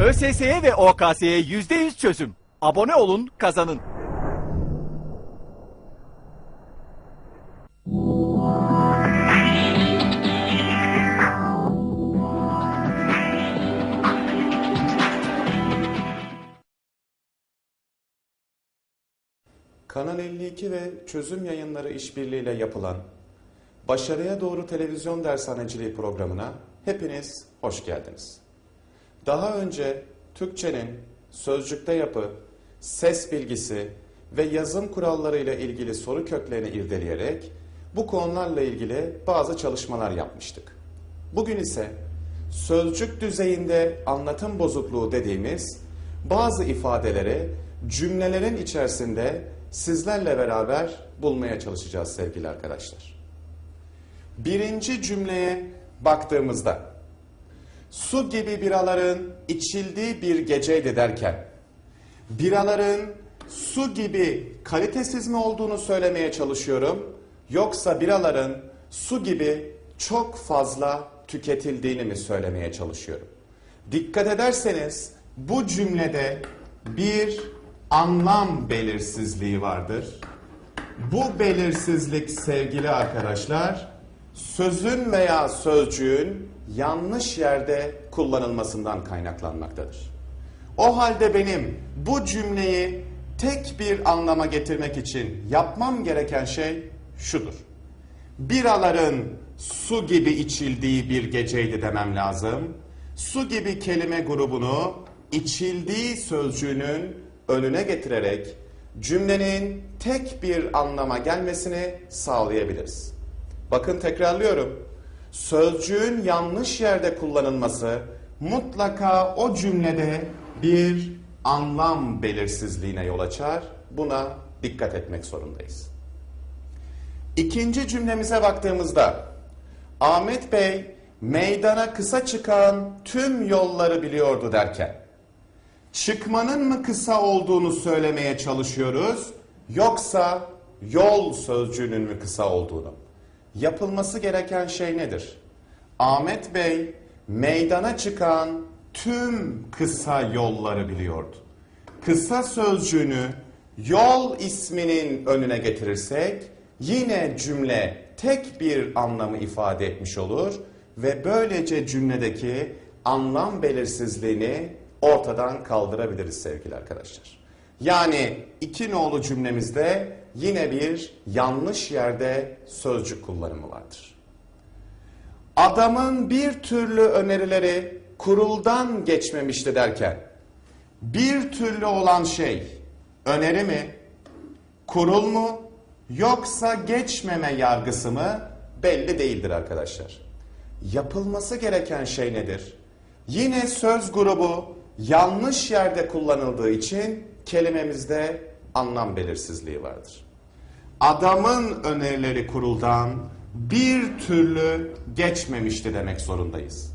ÖSS'ye ve OKS'ye %100 çözüm. Abone olun, kazanın. Kanal 52 ve Çözüm Yayınları işbirliğiyle yapılan Başarıya Doğru Televizyon Dershaneciliği programına hepiniz hoş geldiniz. Daha önce Türkçenin sözcükte yapı, ses bilgisi ve yazım kurallarıyla ilgili soru köklerini irdeleyerek bu konularla ilgili bazı çalışmalar yapmıştık. Bugün ise sözcük düzeyinde anlatım bozukluğu dediğimiz bazı ifadeleri cümlelerin içerisinde sizlerle beraber bulmaya çalışacağız sevgili arkadaşlar. Birinci cümleye baktığımızda su gibi biraların içildiği bir geceydi derken biraların su gibi kalitesiz mi olduğunu söylemeye çalışıyorum yoksa biraların su gibi çok fazla tüketildiğini mi söylemeye çalışıyorum? Dikkat ederseniz bu cümlede bir anlam belirsizliği vardır. Bu belirsizlik sevgili arkadaşlar sözün veya sözcüğün yanlış yerde kullanılmasından kaynaklanmaktadır. O halde benim bu cümleyi tek bir anlama getirmek için yapmam gereken şey şudur. Biraların su gibi içildiği bir geceydi demem lazım. Su gibi kelime grubunu içildiği sözcüğünün önüne getirerek cümlenin tek bir anlama gelmesini sağlayabiliriz. Bakın tekrarlıyorum. Sözcüğün yanlış yerde kullanılması mutlaka o cümlede bir anlam belirsizliğine yol açar. Buna dikkat etmek zorundayız. İkinci cümlemize baktığımızda Ahmet Bey meydana kısa çıkan tüm yolları biliyordu derken çıkmanın mı kısa olduğunu söylemeye çalışıyoruz yoksa yol sözcüğünün mü kısa olduğunu? Yapılması gereken şey nedir? Ahmet Bey meydana çıkan tüm kısa yolları biliyordu. Kısa sözcüğünü yol isminin önüne getirirsek yine cümle tek bir anlamı ifade etmiş olur ve böylece cümledeki anlam belirsizliğini ortadan kaldırabiliriz sevgili arkadaşlar. Yani iki nolu cümlemizde yine bir yanlış yerde sözcük kullanımı vardır. Adamın bir türlü önerileri kuruldan geçmemişti derken bir türlü olan şey öneri mi, kurul mu yoksa geçmeme yargısı mı belli değildir arkadaşlar. Yapılması gereken şey nedir? Yine söz grubu yanlış yerde kullanıldığı için kelimemizde anlam belirsizliği vardır. Adamın önerileri kuruldan bir türlü geçmemişti demek zorundayız.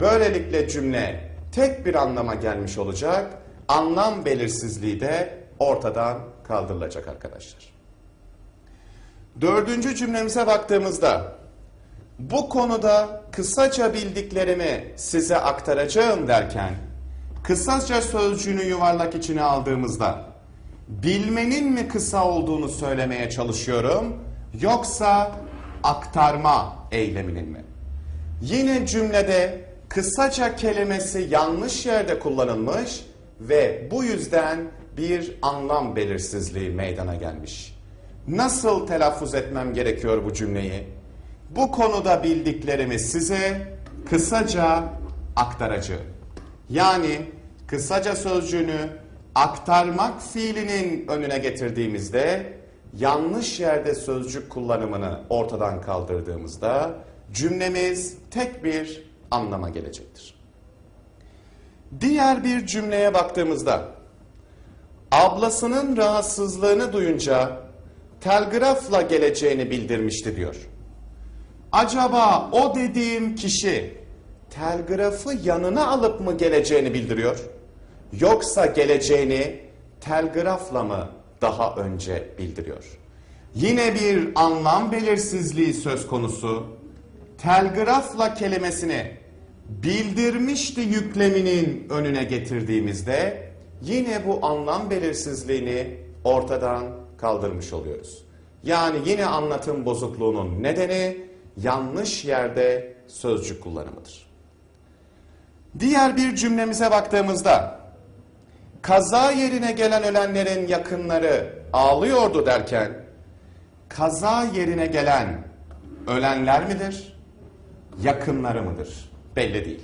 Böylelikle cümle tek bir anlama gelmiş olacak, anlam belirsizliği de ortadan kaldırılacak arkadaşlar. Dördüncü cümlemize baktığımızda bu konuda kısaca bildiklerimi size aktaracağım derken kısaca sözcüğünü yuvarlak içine aldığımızda bilmenin mi kısa olduğunu söylemeye çalışıyorum yoksa aktarma eyleminin mi? Yine cümlede kısaca kelimesi yanlış yerde kullanılmış ve bu yüzden bir anlam belirsizliği meydana gelmiş. Nasıl telaffuz etmem gerekiyor bu cümleyi? Bu konuda bildiklerimi size kısaca aktaracağım. Yani kısaca sözcüğünü aktarmak fiilinin önüne getirdiğimizde yanlış yerde sözcük kullanımını ortadan kaldırdığımızda cümlemiz tek bir anlama gelecektir. Diğer bir cümleye baktığımızda ablasının rahatsızlığını duyunca telgrafla geleceğini bildirmişti diyor. Acaba o dediğim kişi telgrafı yanına alıp mı geleceğini bildiriyor? Yoksa geleceğini telgrafla mı daha önce bildiriyor? Yine bir anlam belirsizliği söz konusu. Telgrafla kelimesini bildirmişti yükleminin önüne getirdiğimizde yine bu anlam belirsizliğini ortadan kaldırmış oluyoruz. Yani yine anlatım bozukluğunun nedeni yanlış yerde sözcük kullanımıdır. Diğer bir cümlemize baktığımızda kaza yerine gelen ölenlerin yakınları ağlıyordu derken kaza yerine gelen ölenler midir? Yakınları mıdır? Belli değil.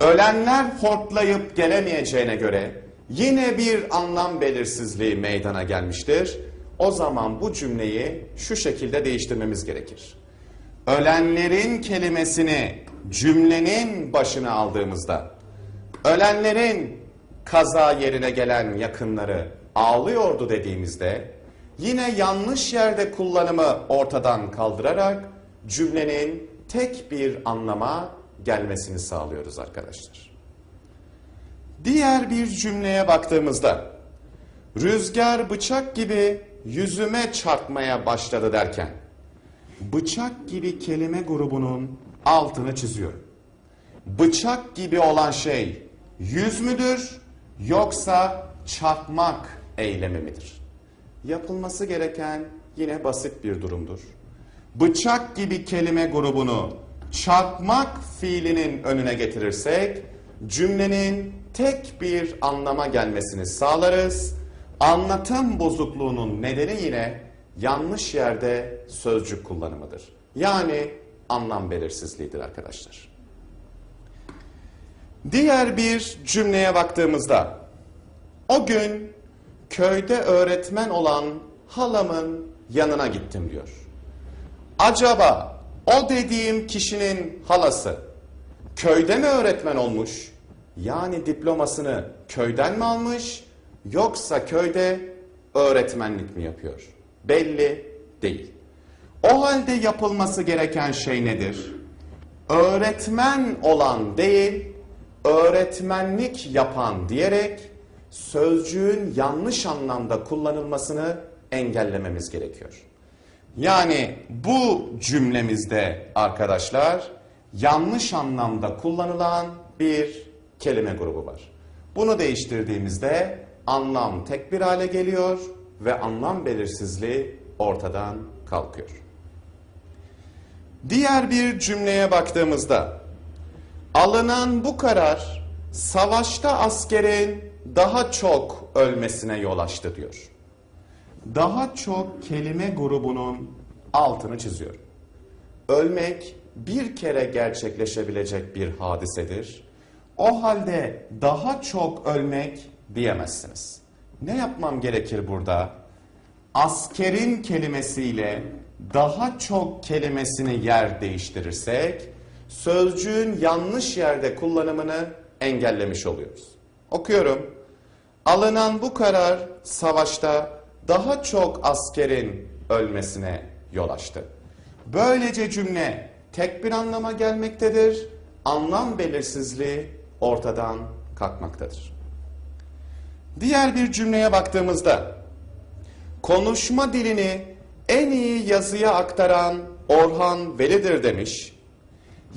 Ölenler hortlayıp gelemeyeceğine göre yine bir anlam belirsizliği meydana gelmiştir. O zaman bu cümleyi şu şekilde değiştirmemiz gerekir. Ölenlerin kelimesini cümlenin başına aldığımızda ölenlerin kaza yerine gelen yakınları ağlıyordu dediğimizde yine yanlış yerde kullanımı ortadan kaldırarak cümlenin tek bir anlama gelmesini sağlıyoruz arkadaşlar. Diğer bir cümleye baktığımızda rüzgar bıçak gibi yüzüme çarpmaya başladı derken bıçak gibi kelime grubunun altını çiziyorum. Bıçak gibi olan şey yüz müdür yoksa çarpmak eylemi midir? Yapılması gereken yine basit bir durumdur. Bıçak gibi kelime grubunu çarpmak fiilinin önüne getirirsek cümlenin tek bir anlama gelmesini sağlarız. Anlatım bozukluğunun nedeni yine yanlış yerde sözcük kullanımıdır. Yani anlam belirsizliğidir arkadaşlar. Diğer bir cümleye baktığımızda o gün köyde öğretmen olan halamın yanına gittim diyor. Acaba o dediğim kişinin halası köyde mi öğretmen olmuş? Yani diplomasını köyden mi almış yoksa köyde öğretmenlik mi yapıyor? Belli değil. O halde yapılması gereken şey nedir? Öğretmen olan değil, öğretmenlik yapan diyerek sözcüğün yanlış anlamda kullanılmasını engellememiz gerekiyor. Yani bu cümlemizde arkadaşlar yanlış anlamda kullanılan bir kelime grubu var. Bunu değiştirdiğimizde anlam tek bir hale geliyor ve anlam belirsizliği ortadan kalkıyor. Diğer bir cümleye baktığımızda alınan bu karar savaşta askerin daha çok ölmesine yol açtı diyor. Daha çok kelime grubunun altını çiziyorum. Ölmek bir kere gerçekleşebilecek bir hadisedir. O halde daha çok ölmek diyemezsiniz. Ne yapmam gerekir burada? Askerin kelimesiyle daha çok kelimesini yer değiştirirsek sözcüğün yanlış yerde kullanımını engellemiş oluyoruz. Okuyorum. Alınan bu karar savaşta daha çok askerin ölmesine yol açtı. Böylece cümle tek bir anlama gelmektedir. Anlam belirsizliği ortadan kalkmaktadır. Diğer bir cümleye baktığımızda konuşma dilini en iyi yazıya aktaran Orhan Veli'dir demiş.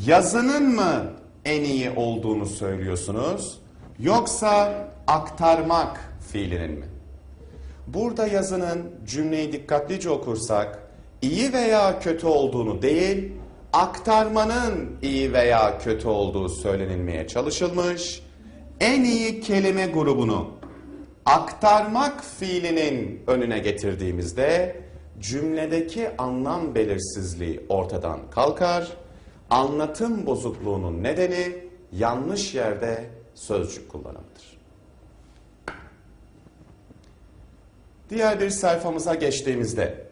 Yazının mı en iyi olduğunu söylüyorsunuz yoksa aktarmak fiilinin mi? Burada yazının cümleyi dikkatlice okursak iyi veya kötü olduğunu değil aktarmanın iyi veya kötü olduğu söylenilmeye çalışılmış. En iyi kelime grubunu aktarmak fiilinin önüne getirdiğimizde cümledeki anlam belirsizliği ortadan kalkar. Anlatım bozukluğunun nedeni yanlış yerde sözcük kullanımıdır. Diğer bir sayfamıza geçtiğimizde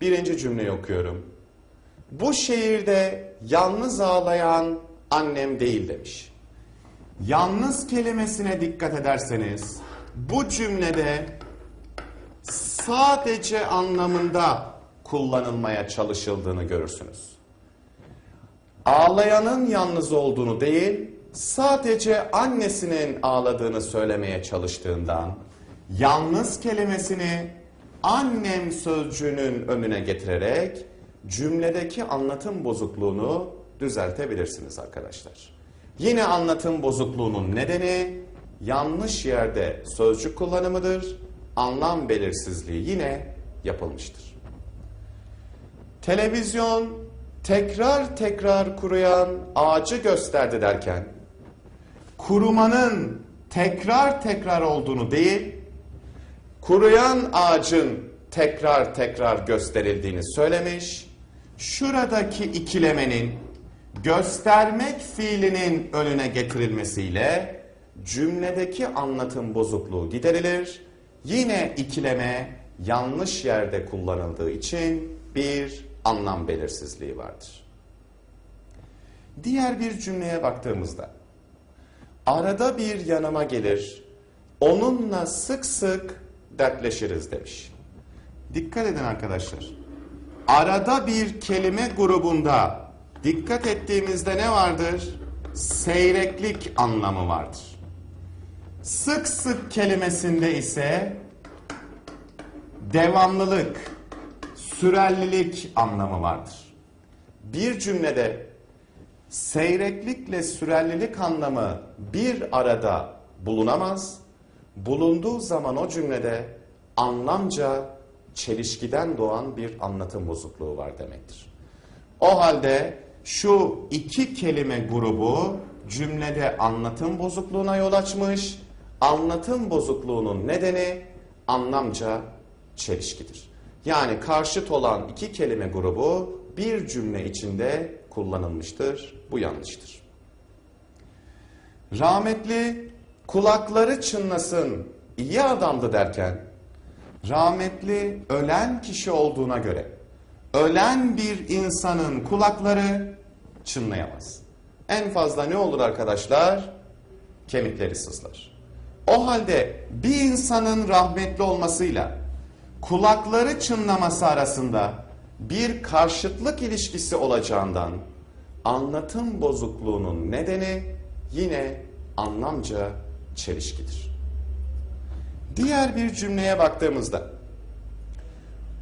birinci cümleyi okuyorum. Bu şehirde yalnız ağlayan annem değil demiş. Yalnız kelimesine dikkat ederseniz bu cümlede sadece anlamında kullanılmaya çalışıldığını görürsünüz. Ağlayanın yalnız olduğunu değil, sadece annesinin ağladığını söylemeye çalıştığından yalnız kelimesini annem sözcüğünün önüne getirerek cümledeki anlatım bozukluğunu düzeltebilirsiniz arkadaşlar. Yine anlatım bozukluğunun nedeni yanlış yerde sözcük kullanımıdır. Anlam belirsizliği yine yapılmıştır. Televizyon tekrar tekrar kuruyan ağacı gösterdi derken kurumanın tekrar tekrar olduğunu değil, kuruyan ağacın tekrar tekrar gösterildiğini söylemiş. Şuradaki ikilemenin göstermek fiilinin önüne getirilmesiyle cümledeki anlatım bozukluğu giderilir. Yine ikileme yanlış yerde kullanıldığı için bir anlam belirsizliği vardır. Diğer bir cümleye baktığımızda arada bir yanıma gelir, onunla sık sık dertleşiriz demiş. Dikkat edin arkadaşlar. Arada bir kelime grubunda dikkat ettiğimizde ne vardır? Seyreklik anlamı vardır. Sık sık kelimesinde ise devamlılık, sürellilik anlamı vardır. Bir cümlede seyreklikle sürellilik anlamı bir arada bulunamaz. Bulunduğu zaman o cümlede anlamca çelişkiden doğan bir anlatım bozukluğu var demektir. O halde şu iki kelime grubu cümlede anlatım bozukluğuna yol açmış. Anlatım bozukluğunun nedeni anlamca çelişkidir. Yani karşıt olan iki kelime grubu bir cümle içinde kullanılmıştır. Bu yanlıştır. Rahmetli kulakları çınlasın iyi adamdı derken rahmetli ölen kişi olduğuna göre ölen bir insanın kulakları çınlayamaz. En fazla ne olur arkadaşlar? Kemikleri sızlar. O halde bir insanın rahmetli olmasıyla kulakları çınlaması arasında bir karşıtlık ilişkisi olacağından anlatım bozukluğunun nedeni yine anlamca çelişkidir. Diğer bir cümleye baktığımızda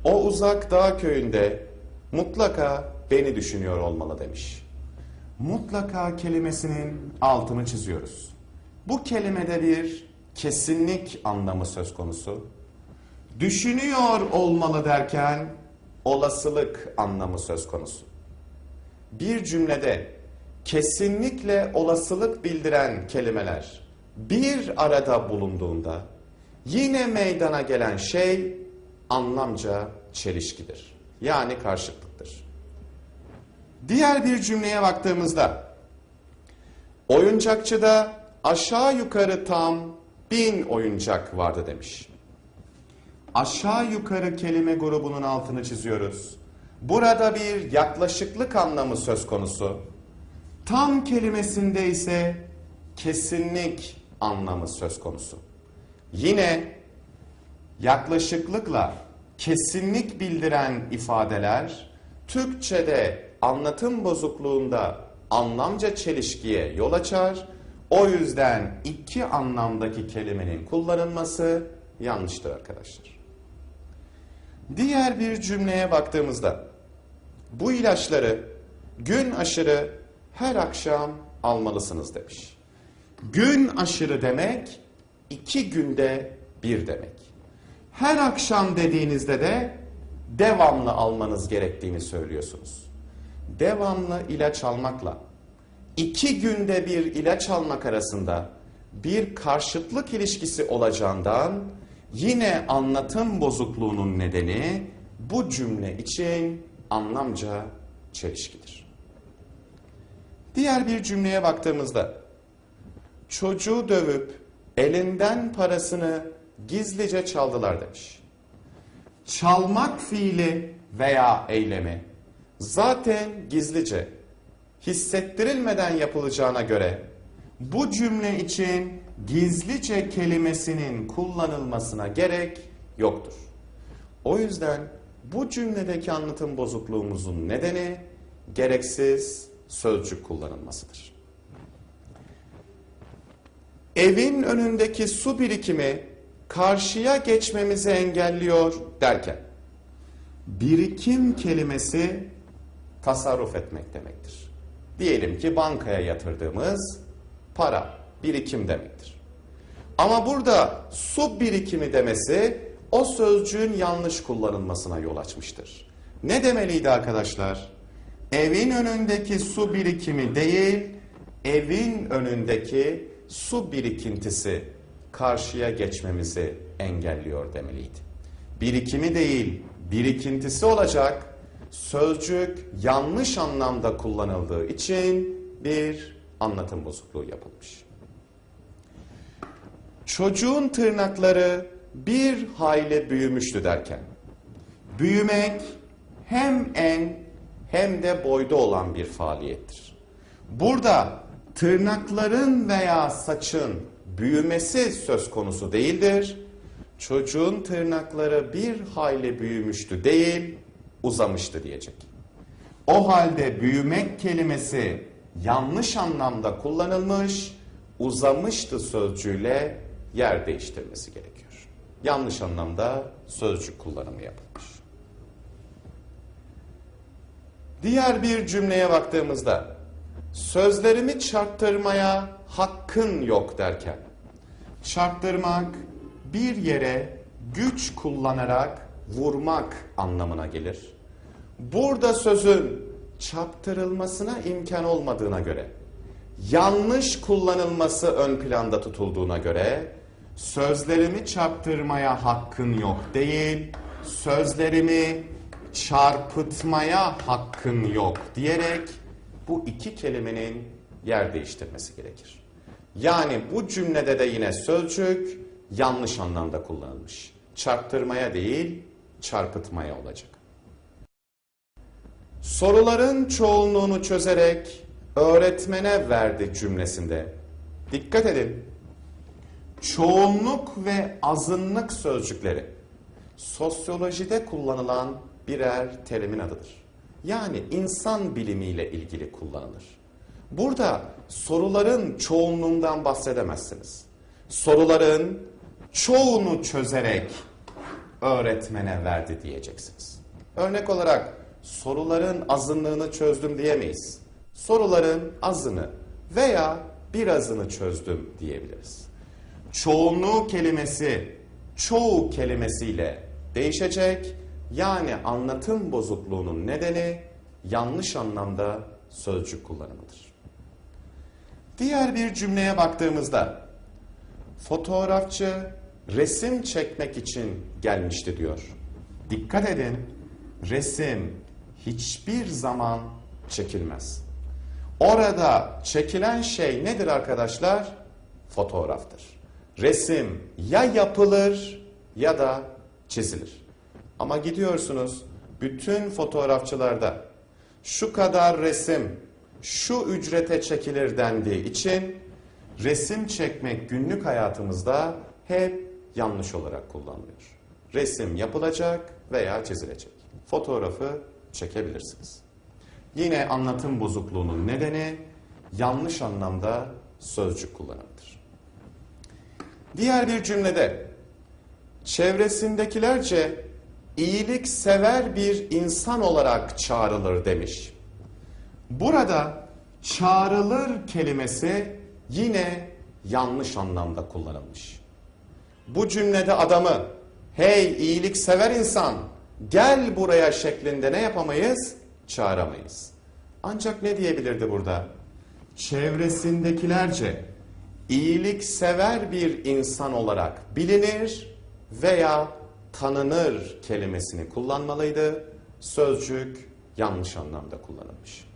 o uzak dağ köyünde mutlaka beni düşünüyor olmalı demiş. Mutlaka kelimesinin altını çiziyoruz. Bu kelimede bir kesinlik anlamı söz konusu. Düşünüyor olmalı derken olasılık anlamı söz konusu. Bir cümlede kesinlikle olasılık bildiren kelimeler bir arada bulunduğunda yine meydana gelen şey anlamca çelişkidir. Yani karşıtlıktır. Diğer bir cümleye baktığımızda oyuncakçıda aşağı yukarı tam bin oyuncak vardı demiş. Aşağı yukarı kelime grubunun altını çiziyoruz. Burada bir yaklaşıklık anlamı söz konusu. Tam kelimesinde ise kesinlik anlamı söz konusu. Yine yaklaşıklıkla kesinlik bildiren ifadeler Türkçe'de anlatım bozukluğunda anlamca çelişkiye yol açar. O yüzden iki anlamdaki kelimenin kullanılması yanlıştır arkadaşlar. Diğer bir cümleye baktığımızda bu ilaçları gün aşırı her akşam almalısınız demiş. Gün aşırı demek iki günde bir demek. Her akşam dediğinizde de devamlı almanız gerektiğini söylüyorsunuz. Devamlı ilaç almakla iki günde bir ilaç almak arasında bir karşıtlık ilişkisi olacağından yine anlatım bozukluğunun nedeni bu cümle için anlamca çelişkidir. Diğer bir cümleye baktığımızda çocuğu dövüp elinden parasını gizlice çaldılar demiş. Çalmak fiili veya eylemi zaten gizlice hissettirilmeden yapılacağına göre bu cümle için gizlice kelimesinin kullanılmasına gerek yoktur. O yüzden bu cümledeki anlatım bozukluğumuzun nedeni gereksiz sözcük kullanılmasıdır. Evin önündeki su birikimi karşıya geçmemizi engelliyor derken birikim kelimesi tasarruf etmek demektir. Diyelim ki bankaya yatırdığımız para, birikim demektir. Ama burada su birikimi demesi o sözcüğün yanlış kullanılmasına yol açmıştır. Ne demeliydi arkadaşlar? Evin önündeki su birikimi değil, evin önündeki su birikintisi karşıya geçmemizi engelliyor demeliydi. Birikimi değil, birikintisi olacak sözcük yanlış anlamda kullanıldığı için bir anlatım bozukluğu yapılmış. Çocuğun tırnakları bir hayli büyümüştü derken, büyümek hem en hem de boyda olan bir faaliyettir. Burada tırnakların veya saçın büyümesi söz konusu değildir. Çocuğun tırnakları bir hayli büyümüştü değil, uzamıştı diyecek. O halde büyümek kelimesi yanlış anlamda kullanılmış, uzamıştı sözcüğüyle yer değiştirmesi gerekiyor. Yanlış anlamda sözcük kullanımı yapılmış. Diğer bir cümleye baktığımızda sözlerimi çarptırmaya hakkın yok derken çarptırmak bir yere güç kullanarak vurmak anlamına gelir. Burada sözün çarptırılmasına imkan olmadığına göre yanlış kullanılması ön planda tutulduğuna göre sözlerimi çarptırmaya hakkın yok değil, sözlerimi çarpıtmaya hakkın yok diyerek bu iki kelimenin yer değiştirmesi gerekir. Yani bu cümlede de yine sözcük yanlış anlamda kullanılmış. Çarptırmaya değil, çarpıtmaya olacak. Soruların çoğunluğunu çözerek öğretmene verdi cümlesinde. Dikkat edin. Çoğunluk ve azınlık sözcükleri sosyolojide kullanılan birer terimin adıdır. Yani insan bilimiyle ilgili kullanılır. Burada soruların çoğunluğundan bahsedemezsiniz. Soruların çoğunu çözerek öğretmene verdi diyeceksiniz. Örnek olarak soruların azınlığını çözdüm diyemeyiz. Soruların azını veya birazını çözdüm diyebiliriz. Çoğunluğu kelimesi çoğu kelimesiyle değişecek. Yani anlatım bozukluğunun nedeni yanlış anlamda sözcük kullanımıdır. Diğer bir cümleye baktığımızda fotoğrafçı resim çekmek için gelmişti diyor. Dikkat edin resim hiçbir zaman çekilmez. Orada çekilen şey nedir arkadaşlar? Fotoğraftır. Resim ya yapılır ya da çizilir. Ama gidiyorsunuz bütün fotoğrafçılarda şu kadar resim şu ücrete çekilir dendiği için resim çekmek günlük hayatımızda hep yanlış olarak kullanılıyor. Resim yapılacak veya çizilecek. Fotoğrafı çekebilirsiniz. Yine anlatım bozukluğunun nedeni yanlış anlamda sözcük kullanımıdır. Diğer bir cümlede çevresindekilerce iyilik sever bir insan olarak çağrılır demiş. Burada çağrılır kelimesi yine yanlış anlamda kullanılmış. Bu cümlede adamı hey iyilik sever insan gel buraya şeklinde ne yapamayız? Çağıramayız. Ancak ne diyebilirdi burada? Çevresindekilerce iyilik sever bir insan olarak bilinir veya tanınır kelimesini kullanmalıydı. Sözcük yanlış anlamda kullanılmış.